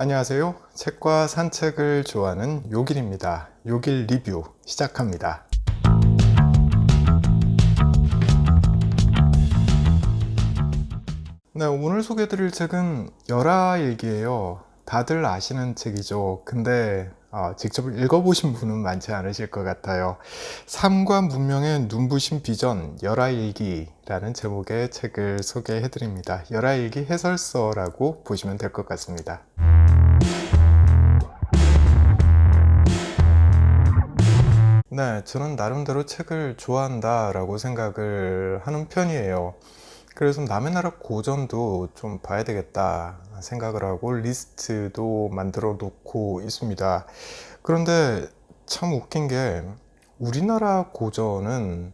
안녕하세요. 책과 산책을 좋아하는 요길입니다. 요길 리뷰 시작합니다. 네, 오늘 소개해드릴 책은 열하일기예요. 다들 아시는 책이죠. 근데 어, 직접 읽어보신 분은 많지 않으실 것 같아요. 삶과 문명의 눈부신 비전 열하일기라는 제목의 책을 소개해드립니다. 열하일기 해설서라고 보시면 될 것 같습니다. 네, 저는 나름대로 책을 좋아한다라고 생각을 하는 편이에요. 그래서 남의 나라 고전도 좀 봐야 되겠다 생각을 하고 리스트도 만들어 놓고 있습니다. 그런데 참 웃긴 게 우리나라 고전은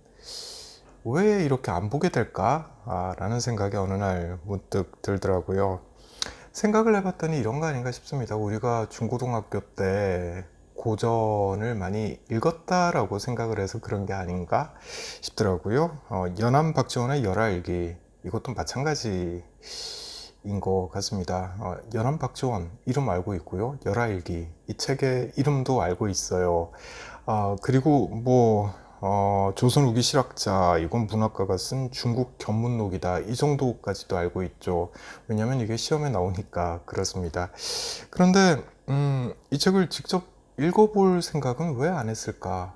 왜 이렇게 안 보게 될까? 아, 라는 생각이 어느 날 문득 들더라고요. 생각을 해봤더니 이런 거 아닌가 싶습니다. 우리가 중고등학교 때 고전을 많이 읽었다라고 생각을 해서 그런 게 아닌가 싶더라고요. 어, 연암 박지원의 열하일기 이것도 마찬가지인 것 같습니다. 어, 연암 박지원 이름 알고 있고요. 열하일기 이 책의 이름도 알고 있어요. 어, 그리고 뭐 어, 조선 후기 실학자 이건 문학가가 쓴 중국 견문록이다 이 정도까지도 알고 있죠. 왜냐하면 이게 시험에 나오니까 그렇습니다. 그런데 음, 이 책을 직접 읽어볼 생각은 왜 안 했을까?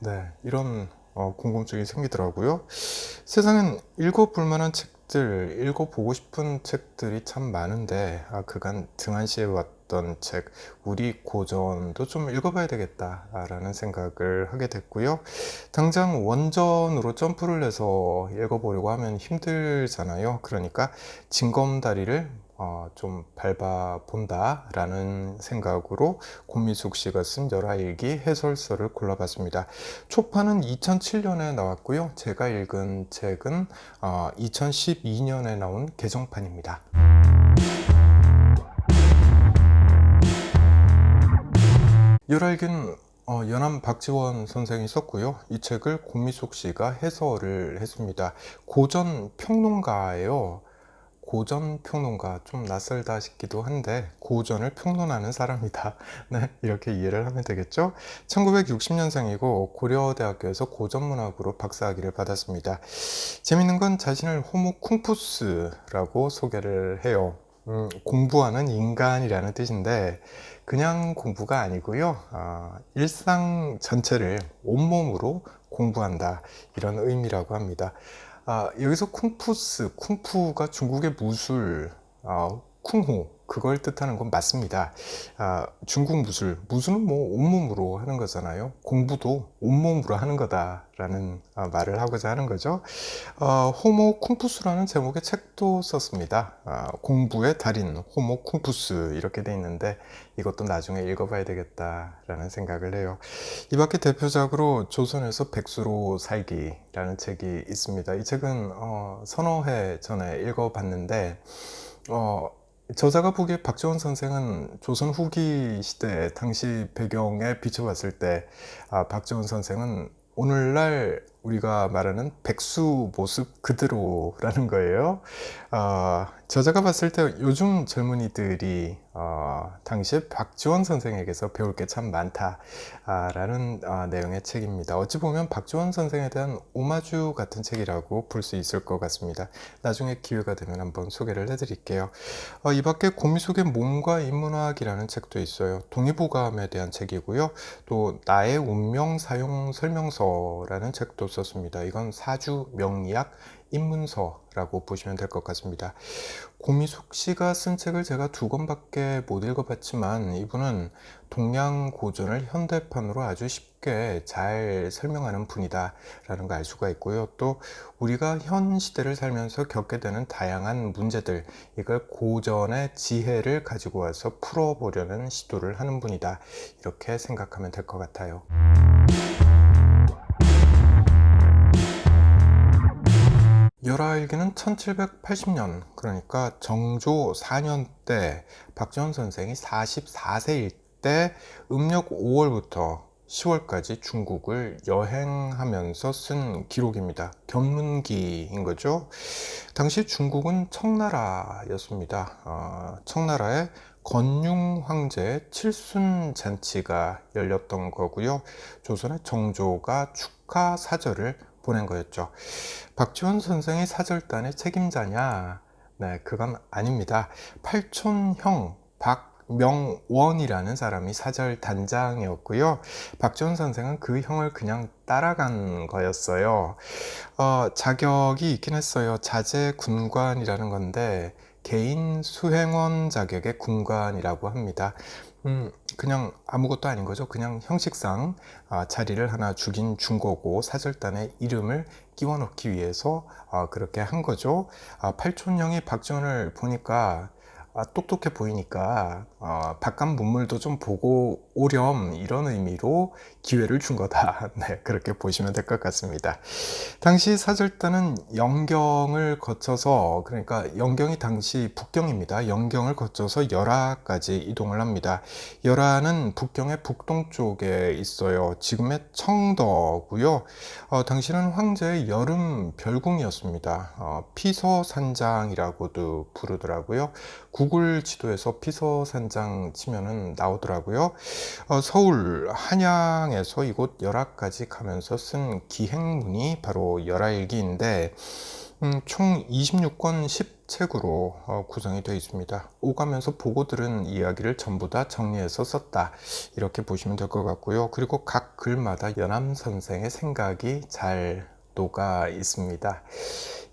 네, 이런 어, 궁금증이 생기더라고요. 세상엔 읽어볼 만한 책들, 읽어보고 싶은 책들이 참 많은데, 아, 그간 등한시해 왔던 책, 우리 고전도 좀 읽어봐야 되겠다라는 생각을 하게 됐고요. 당장 원전으로 점프를 해서 읽어보려고 하면 힘들잖아요. 그러니까 징검다리를 어, 좀 밟아본다 라는 생각으로 권미숙 씨가 쓴 열하일기 해설서를 골라봤습니다. 초판은 2007년에 나왔고요. 제가 읽은 책은 어, 2012년에 나온 개정판입니다. 열하일기는 어, 연암 박지원 선생이 썼고요. 이 책을 권미숙 씨가 해설을 했습니다. 고전 평론가예요. 고전 평론가 좀 낯설다 싶기도 한데 고전을 평론하는 사람이다. 네, 이렇게 이해를 하면 되겠죠? 1960년생이고 고려대학교에서 고전문학으로 박사학위를 받았습니다. 재밌는 건 자신을 호모 쿵푸스라고 소개를 해요. 음, 공부하는 인간이라는 뜻인데 그냥 공부가 아니고요. 어, 일상 전체를 온몸으로 공부한다 이런 의미라고 합니다. 아, 여기서 쿵푸스, 쿵푸가 중국의 무술, 아, 쿵호 그걸 뜻하는 건 맞습니다. 아, 중국 무술, 무술은 뭐 온몸으로 하는 거잖아요. 공부도 온몸으로 하는 거다라는 아, 말을 하고자 하는 거죠. 어, 호모 쿵푸스라는 제목의 책도 썼습니다. 아, 공부의 달인 호모 쿵푸스 이렇게 돼 있는데 이것도 나중에 읽어봐야 되겠다라는 생각을 해요. 이 밖에 대표작으로 조선에서 백수로 살기라는 책이 있습니다. 이 책은 어, 서너 해 전에 읽어봤는데 어, 저자가 보기에 박지원 선생은 조선 후기 시대 당시 배경에 비춰봤을 때 아, 박지원 선생은 오늘날 우리가 말하는 백수 모습 그대로라는 거예요. 어, 저자가 봤을 때 요즘 젊은이들이 어, 당시에 박지원 선생에게서 배울 게 참 많다라는 어, 내용의 책입니다. 어찌 보면 박지원 선생에 대한 오마주 같은 책이라고 볼 수 있을 것 같습니다. 나중에 기회가 되면 한번 소개를 해드릴게요. 어, 이 밖에 고미숙의 몸과 인문학이라는 책도 있어요. 동의보감에 대한 책이고요. 또 나의 운명 사용 설명서라는 책도 썼습니다. 이건 사주 명리학 입문서라고 보시면 될 것 같습니다. 고미숙 씨가 쓴 책을 제가 두 권밖에 못 읽어봤지만 이분은 동양 고전을 현대판으로 아주 쉽게 잘 설명하는 분이다 라는 걸 알 수가 있고요. 또 우리가 현 시대를 살면서 겪게 되는 다양한 문제들 이걸 고전의 지혜를 가지고 와서 풀어보려는 시도를 하는 분이다 이렇게 생각하면 될 것 같아요. 열하일기는 1780년 그러니까 정조 4년 때 박지원 선생이 44세일 때 음력 5월부터 10월까지 중국을 여행하면서 쓴 기록입니다. 견문기인 거죠. 당시 중국은 청나라였습니다. 어, 청나라의 건융 황제의 칠순 잔치가 열렸던 거고요. 조선의 정조가 축하 사절을 보낸 거였죠. 박지원 선생이 사절단의 책임자냐? 네, 그건 아닙니다. 팔촌형 박명원이라는 사람이 사절 단장이었고요. 박지원 선생은 그 형을 그냥 따라간 거였어요. 어, 자격이 있긴 했어요. 자제 군관이라는 건데 개인 수행원 자격의 군관이라고 합니다. 음, 그냥 아무것도 아닌 거죠. 그냥 형식상 아, 자리를 하나 주긴 준 거고 사절단의 이름을 끼워 넣기 위해서 아, 그렇게 한 거죠. 아, 팔촌형이 박지원을 보니까 아, 똑똑해 보이니까 어, 바깥 문물도 좀 보고 오렴 이런 의미로 기회를 준 거다. 네, 그렇게 보시면 될 것 같습니다. 당시 사절단은 영경을 거쳐서 그러니까 영경이 당시 북경입니다. 영경을 거쳐서 열하까지 이동을 합니다. 열하는 북경의 북동쪽에 있어요. 지금의 청도고요. 어, 당시는 황제의 여름 별궁이었습니다. 어, 피서산장이라고도 부르더라고요. 구글 지도에서 피서 산장 치면은 나오더라고요. 어, 서울 한양에서 이곳 열하까지 가면서 쓴 기행문이 바로 열하일기인데 음, 총 26권 10책으로 어, 구성이 되어 있습니다. 오가면서 보고 들은 이야기를 전부 다 정리해서 썼다. 이렇게 보시면 될 것 같고요. 그리고 각 글마다 연암 선생의 생각이 잘 녹아 있습니다.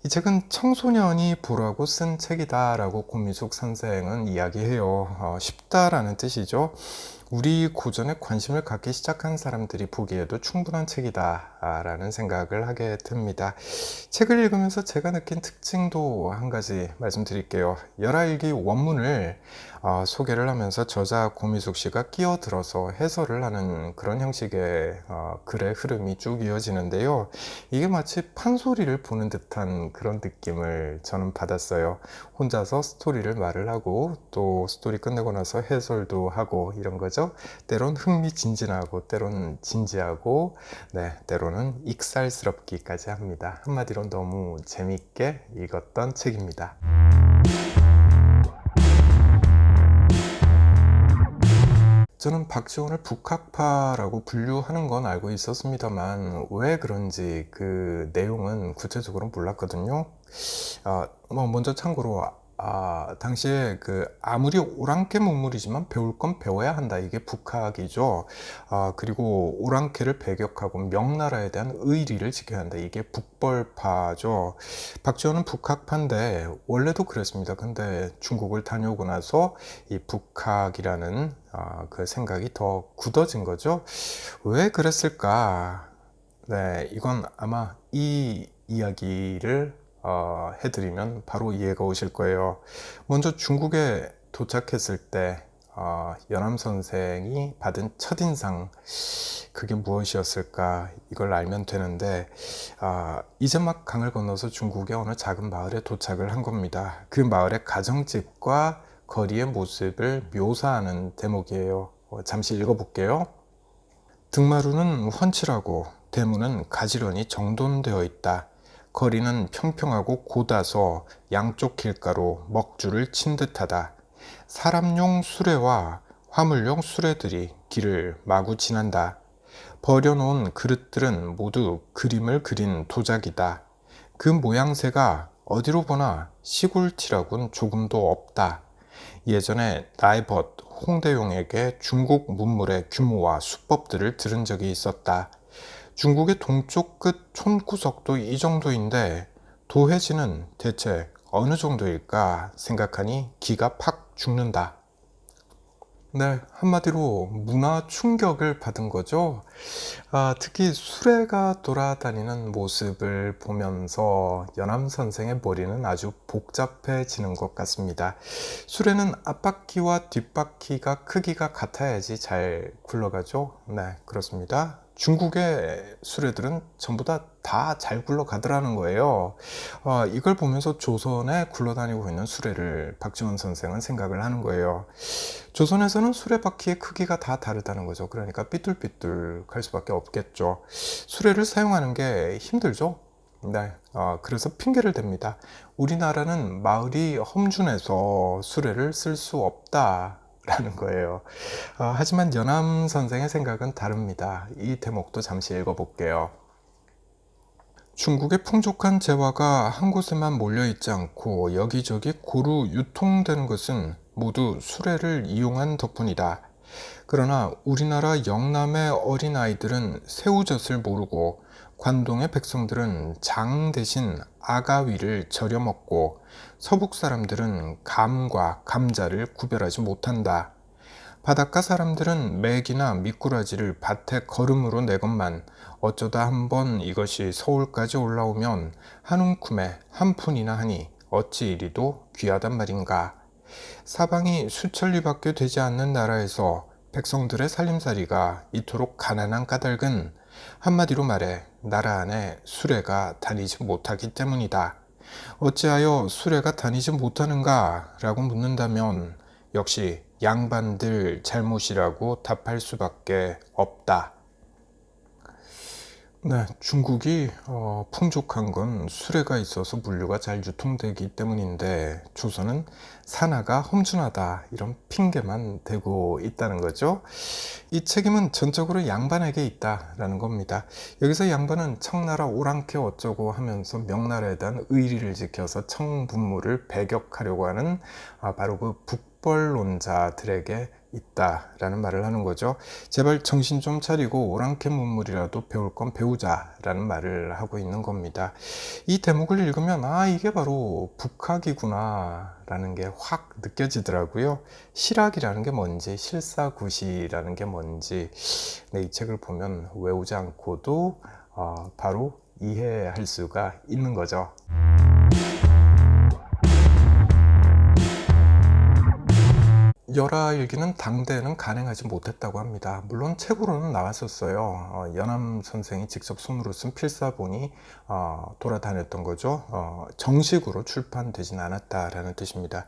이 책은 청소년이 보라고 쓴 책이다라고 고미숙 선생은 이야기해요. 어, 쉽다라는 뜻이죠. 우리 고전에 관심을 갖기 시작한 사람들이 보기에도 충분한 책이다 라는 생각을 하게 됩니다. 책을 읽으면서 제가 느낀 특징도 한 가지 말씀드릴게요. 열하일기 원문을 어, 소개를 하면서 저자 고미숙 씨가 끼어들어서 해설을 하는 그런 형식의 어, 글의 흐름이 쭉 이어지는데요. 이게 마치 판소리를 보는 듯한 그런 느낌을 저는 받았어요. 혼자서 스토리를 말을 하고 또 스토리 끝내고 나서 해설도 하고 이런 거 죠. 때론 흥미진진하고 때론 진지하고 네, 때로는 익살스럽기까지 합니다. 한마디로 너무 재밌게 읽었던 책입니다. 저는 박지원을 북학파라고 분류하는 건 알고 있었습니다만 왜 그런지 그 내용은 구체적으로 몰랐거든요. 아, 뭐 먼저 참고로 아, 당시에 그 아무리 오랑캐 문물이지만 배울 건 배워야 한다. 이게 북학이죠. 아, 그리고 오랑캐를 배격하고 명나라에 대한 의리를 지켜야 한다. 이게 북벌파죠. 박지원은 북학파인데 원래도 그랬습니다. 근데 중국을 다녀오고 나서 이 북학이라는 아, 그 생각이 더 굳어진 거죠. 왜 그랬을까? 네, 이건 아마 이 이야기를 어, 해드리면 바로 이해가 오실 거예요. 먼저 중국에 도착했을 때 어, 연암 선생이 받은 첫인상 그게 무엇이었을까 이걸 알면 되는데 어, 이제 막 강을 건너서 중국의 어느 작은 마을에 도착을 한 겁니다. 그 마을의 가정집과 거리의 모습을 묘사하는 대목이에요. 어, 잠시 읽어볼게요. 등마루는 훤칠하고 대문은 가지런히 정돈되어 있다. 거리는 평평하고 고다서 양쪽 길가로 먹줄을 친 듯하다. 사람용 수레와 화물용 수레들이 길을 마구 지난다. 버려놓은 그릇들은 모두 그림을 그린 도자기다. 그 모양새가 어디로 보나 시골치라곤 조금도 없다. 예전에 나이벗 홍대용에게 중국 문물의 규모와 수법들을 들은 적이 있었다. 중국의 동쪽 끝 촌구석도 이 정도인데 도해지는 대체 어느 정도일까 생각하니 기가 팍 죽는다. 네, 한마디로 문화 충격을 받은 거죠. 아, 특히 수레가 돌아다니는 모습을 보면서 연암 선생의 머리는 아주 복잡해지는 것 같습니다. 수레는 앞바퀴와 뒷바퀴가 크기가 같아야지 잘 굴러가죠. 네, 그렇습니다. 중국의 수레들은 전부 다 다 잘 굴러가더라는 거예요. 어, 이걸 보면서 조선에 굴러다니고 있는 수레를 박지원 선생은 생각을 하는 거예요. 조선에서는 수레바퀴의 크기가 다 다르다는 거죠. 그러니까 삐뚤삐뚤 갈 수밖에 없겠죠. 수레를 사용하는 게 힘들죠. 네, 어, 그래서 핑계를 댑니다. 우리나라는 마을이 험준해서 수레를 쓸 수 없다. 라는 거예요. 어, 하지만 연암 선생의 생각은 다릅니다. 이 대목도 잠시 읽어볼게요. 중국의 풍족한 재화가 한 곳에만 몰려 있지 않고 여기저기 고루 유통되는 것은 모두 수레를 이용한 덕분이다. 그러나 우리나라 영남의 어린아이들은 새우젓을 모르고 관동의 백성들은 장 대신 아가위를 절여 먹고 서북 사람들은 감과 감자를 구별하지 못한다. 바닷가 사람들은 맥이나 미꾸라지를 밭에 걸음으로 내건만 어쩌다 한번 이것이 서울까지 올라오면 한 움큼에 한 푼이나 하니 어찌 이리도 귀하단 말인가. 사방이 수천리밖에 되지 않는 나라에서 백성들의 살림살이가 이토록 가난한 까닭은 한마디로 말해 나라 안에 수레가 다니지 못하기 때문이다. 어찌하여 수레가 다니지 못하는가? 라고 묻는다면 역시 양반들 잘못이라고 답할 수밖에 없다. 네, 중국이 어, 풍족한 건 수레가 있어서 물류가 잘 유통되기 때문인데 조선은 산하가 험준하다 이런 핑계만 대고 있다는 거죠. 이 책임은 전적으로 양반에게 있다라는 겁니다. 여기서 양반은 청나라 오랑캐 어쩌고 하면서 명나라에 대한 의리를 지켜서 청분무를 배격하려고 하는 아, 바로 그 북벌론자들에게 있다라는 말을 하는 거죠. 제발 정신 좀 차리고 오랑캐 문물이라도 배울 건 배우자라는 말을 하고 있는 겁니다. 이 대목을 읽으면 아 이게 바로 북학이구나라는 게 확 느껴지더라고요. 실학이라는 게 뭔지 실사구시라는 게 뭔지 네, 이 책을 보면 외우지 않고도 어, 바로 이해할 수가 있는 거죠. 열하일기는 당대에는 간행하지 못했다고 합니다. 물론 책으로는 나왔었어요. 어, 연암 선생이 직접 손으로 쓴 필사본이 어, 돌아다녔던 거죠. 어, 정식으로 출판되진 않았다라는 뜻입니다.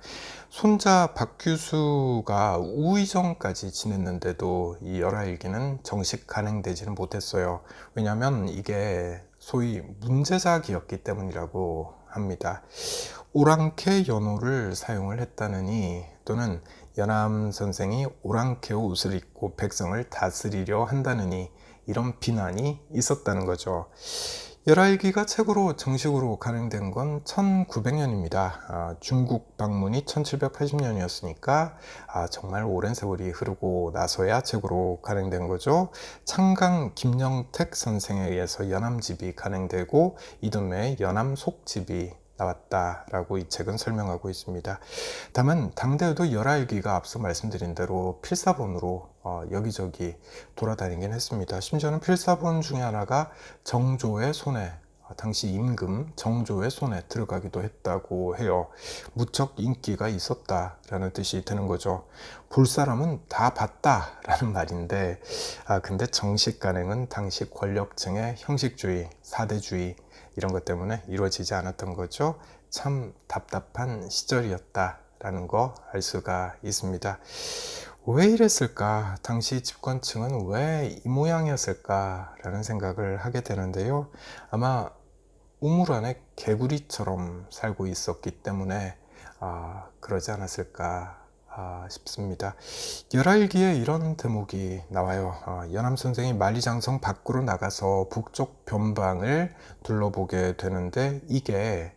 손자 박규수가 우의정까지 지냈는데도 이 열하일기는 정식 간행되지는 못했어요. 왜냐하면 이게 소위 문제작이었기 때문이라고 합니다. 오랑캐 연호를 사용을 했다느니 또는 연암 선생이 오랑캐 옷을 입고 백성을 다스리려 한다느니 이런 비난이 있었다는 거죠. 열하일기가 책으로 정식으로 간행된 건 1900년입니다. 아, 중국 방문이 1780년이었으니까 아, 정말 오랜 세월이 흐르고 나서야 책으로 간행된 거죠. 창강 김영택 선생에 의해서 연암집이 간행되고 이듬해 연암속집이 나왔다라고 이 책은 설명하고 있습니다. 다만 당대에도 열알기가 앞서 말씀드린 대로 필사본으로 어, 여기저기 돌아다니긴 했습니다. 심지어는 필사본 중에 하나가 정조의 손에 어, 당시 임금 정조의 손에 들어가기도 했다고 해요. 무척 인기가 있었다라는 뜻이 되는 거죠. 볼 사람은 다 봤다라는 말인데, 아 근데 정식 간행은 당시 권력층의 형식주의, 사대주의 이런 것 때문에 이루어지지 않았던 거죠. 참 답답한 시절이었다라는 거 알 수가 있습니다. 왜 이랬을까? 당시 집권층은 왜 이 모양이었을까 라는 생각을 하게 되는데요. 아마 우물 안에 개구리처럼 살고 있었기 때문에 아, 그러지 않았을까 아, 싶습니다. 열알기에 이런 대목이 나와요. 아, 연암 선생이 만리장성 밖으로 나가서 북쪽 변방을 둘러보게 되는데 이게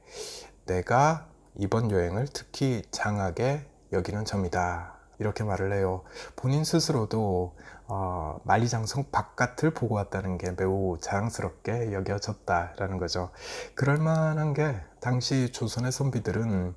내가 이번 여행을 특히 장하게 여기는 점이다. 이렇게 말을 해요. 본인 스스로도 어, 만리장성 바깥을 보고 왔다는 게 매우 자랑스럽게 여겨졌다라는 거죠. 그럴 만한 게 당시 조선의 선비들은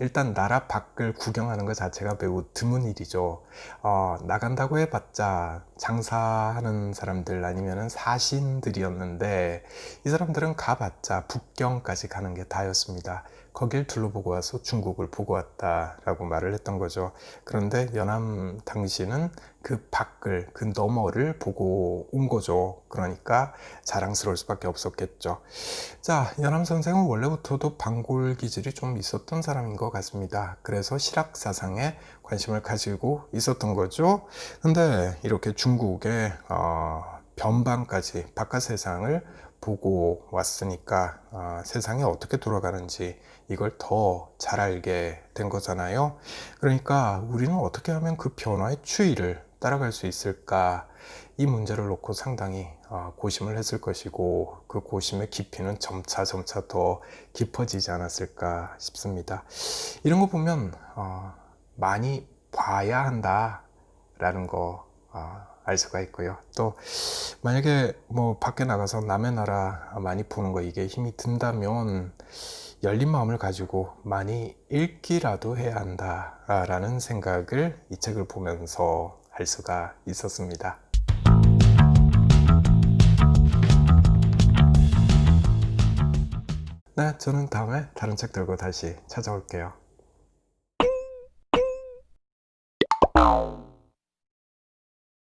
일단 나라 밖을 구경하는 것 자체가 매우 드문 일이죠. 어, 나간다고 해봤자 장사하는 사람들 아니면 사신들이었는데 이 사람들은 가봤자 북경까지 가는 게 다였습니다. 거길 둘러보고 와서 중국을 보고 왔다라고 말을 했던 거죠. 그런데 연암 당시는 그 밖을, 그 너머를 보고 온 거죠. 그러니까 자랑스러울 수밖에 없었겠죠. 자, 연암 선생은 원래부터도 방골 기질이 좀 있었던 사람인 것 같습니다. 그래서 실학 사상에 관심을 가지고 있었던 거죠. 근데 이렇게 중국의 어, 변방까지 바깥 세상을 보고 왔으니까 아, 세상이 어떻게 돌아가는지 이걸 더 잘 알게 된 거잖아요. 그러니까 우리는 어떻게 하면 그 변화의 추이를 따라갈 수 있을까? 이 문제를 놓고 상당히 아, 고심을 했을 것이고 그 고심의 깊이는 점차 점차 더 깊어지지 않았을까 싶습니다. 이런 거 보면 어, 많이 봐야 한다라는 거 아, 알 수가 있고요. 또 만약에 뭐 밖에 나가서 남의 나라 많이 보는 거 이게 힘이 든다면 열린 마음을 가지고 많이 읽기라도 해야 한다라는 생각을 이 책을 보면서 할 수가 있었습니다. 네, 저는 다음에 다른 책 들고 다시 찾아올게요.